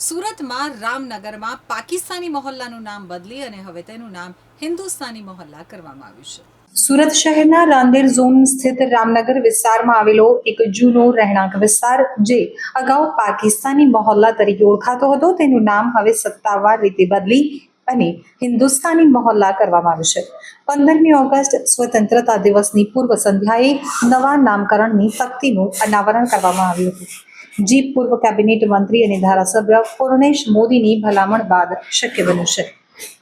સુરતમાં રામનગરમાં પાકિસ્તાની મહોલ્લાનું નામ બદલી અને હવે તેનું નામ હિન્દુસ્તાની મહોલ્લા કરવામાં આવ્યું છે. સુરત શહેરના રાંદેર ઝોન સ્થિત રામનગર વિસ્તારમાં આવેલો એક જૂનો રહેણાંક વિસ્તાર, જે અગાઉ પાકિસ્તાની મહોલ્લા તરીકે ઓળખાતો હતો, તેનું નામ હવે સત્તાવાર રીતે બદલી અને હિન્દુસ્તાની મહોલ્લા કરવામાં આવ્યું છે. પંદરમી ઓગસ્ટ સ્વતંત્રતા દિવસની પૂર્વ સંધ્યાએ નવા નામકરણની શક્તિનું અનાવરણ કરવામાં આવ્યું હતું. જે પૂર્વ કેબિનેટ મંત્રી અને ધારાસભ્ય પૂર્ણેશ મોદીની ભલામણ બાદ શક્ય બન્યું છે.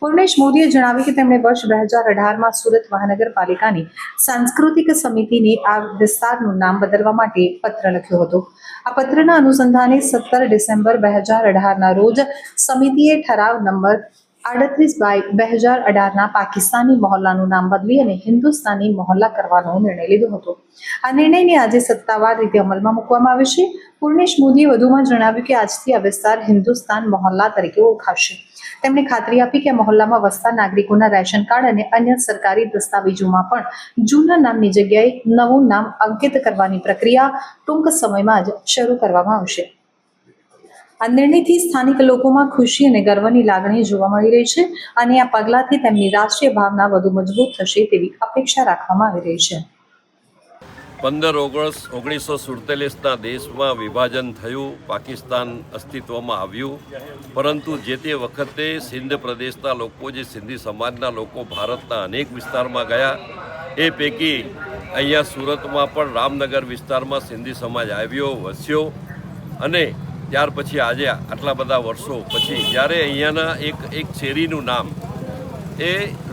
પૂર્ણેશ મોદીએ જણાવ્યું કે તેમણે વર્ષ બે હજાર અઢારમાં સુરત મહાનગરપાલિકાની સાંસ્કૃતિક સમિતિને આ વિસ્તારનું નામ બદલવા માટે પત્ર લખ્યો હતો. આ પત્રના અનુસંધાને સત્તર ડિસેમ્બર બે હજાર અઢારના રોજ સમિતિએ ઠરાવ નંબર આડત્રીસ બાય બે હજાર અઢારના પાકિસ્તાની મહોલ્લાનું નામ બદલી અને હિન્દુસ્તાની મહોલ્લા કરવાનો નિર્ણય લીધો હતો. આ નિર્ણયને આજે સત્તાવાર રીતે અમલમાં મૂકવામાં આવ્યો છે. પૂર્ણેશ મોદીએ વધુમાં જણાવ્યું કે આજથી આ વિસ્તાર હિન્દુસ્તાન મહોલ્લા તરીકે ઓળખાશે. તેમણે ખાતરી આપી કે મહોલ્લામાં વસતા નાગરિકોના રેશન કાર્ડ અને અન્ય સરકારી દસ્તાવેજોમાં પણ જૂના નામની જગ્યાએ નવું નામ અંકિત કરવાની પ્રક્રિયા ટૂંક સમયમાં જ શરૂ કરવામાં આવશે. આ નિર્ણયથી સ્થાનિક લોકોમાં ખુશી અને ગર્વની લાગણી જોવા મળી રહી છે અને આ પગલાથી તેમની રાષ્ટ્રીય ભાવના વધુ મજબૂત થશે તેવી અપેક્ષા રાખવામાં આવી રહી છે. પંદર ઓગસ્ટ ઓગણીસો સુડતાલીસના દેશમાં વિભાજન થયું, પાકિસ્તાન અસ્તિત્વમાં આવ્યું. પરંતુ જે તે વખતે સિંધ પ્રદેશના લોકો જે સિંધી સમાજના લોકો ભારતના અનેક વિસ્તારમાં ગયા, એ પૈકી અહીંયા સુરતમાં પણ રામનગર વિસ્તારમાં સિંધી સમાજ આવ્યો, વસ્યો. અને ત્યાર પછી આજે આટલા બધા વર્ષો પછી જ્યારે અહીંયાના એક એક શેરીનું નામ એ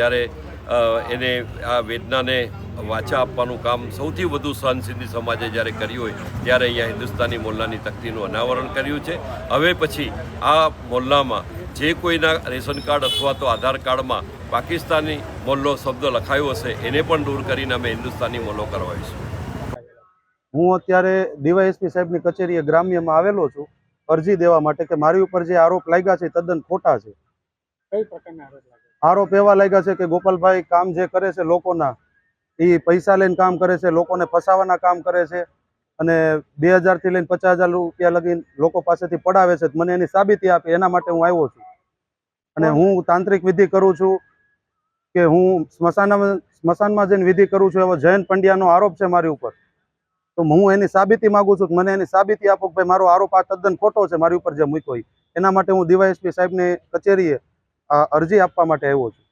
જ્યારે એને આ વેદનાને વાચા આપવાનું કામ સૌથી વધુ સહન સિંધી સમાજે જ્યારે કર્યું હોય ત્યારે અહીંયા હિન્દુસ્તાની મોલ્લાની તકતીનું અનાવરણ કર્યું છે. હવે પછી આ મોલ્લામાં જે કોઈના રેશન કાર્ડ અથવા તો આધાર કાર્ડમાં પાકિસ્તાની મોલ્લો શબ્દ લખાયો હશે એને પણ દૂર કરીને અમે હિન્દુસ્તાની મોલ્લો કરવાઈશું હું અત્યારે ડીવાયએસપી સાહેબની કચેરીએ ગ્રામ્યમાં આવેલો છું અરજી દેવા માટે કે મારી ઉપર જે આરોપ લાગ્યા છે તદ્દન ખોટા છે. કઈ પ્રકારના આરોપ લાગે આરોપ એવા લાગ્યા છે કે ગોપાલભાઈ કામ જે કરે છે લોકોના એ પૈસા લઈને કામ કરે છે લોકોને ફસાવાના કામ કરે છે અને બે હજારથી લઈને પચાસ હજાર રૂપિયા લગીને લોકો પાસેથી પડાવે છે મને એની સાબિતી આપે એના માટે હું આવ્યો છું. અને હું. તાંત્રિક વિધિ કરું છું કે હું સ્મશાનમાં સ્મશાનમાં જઈને વિધિ કરું છું એવો જયંત પંડ્યાનો આરોપ છે મારી ઉપર. તો હું એની સાબિતી માગું છું કે મને એની સાબિતી આપો કે ભાઈ મારો આરોપ આ તદ્દન ખોટો છે મારી ઉપર જે મૂક્યો. એના માટે હું ડીવાયએસપી સાહેબની કચેરીએ અરજી આપવા માટે આવ્યો છું.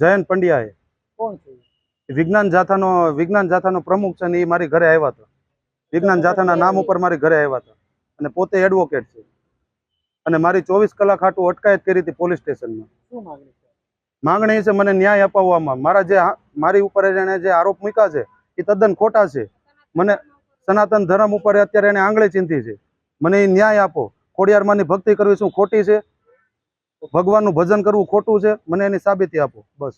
જયંત પંડ્યાએ. એ? વિજ્ઞાન જાથાનો વિજ્ઞાન જાથાનો પ્રમુખ છે ને એ મારી ઘરે આવ્યા હતા. વિજ્ઞાન જાથાના નામ ઉપર મારી ઘરે આવ્યા હતા. અને પોતે એડવોકેટ છે. અને મારી ચોવીસ કલાક હાટું અટકાયત કરી હતી પોલીસ સ્ટેશનમાં. માંગણી છે? મને ન્યાય અપાવવામાં. મારા જે મારી ઉપર એને જે આરોપ મૂક્યા છે એ તદ્દન ખોટા છે. મને સનાતન ધર્મ ઉપર અત્યારે એને આંગળી ચીંધી છે. મને એ ન્યાય આપો. ખોડિયારમાંની ભક્તિ કરવી શું ખોટી છે? ભગવાનનું ભજન કરવું ખોટું છે મને એની સાબિતી આપો બસ.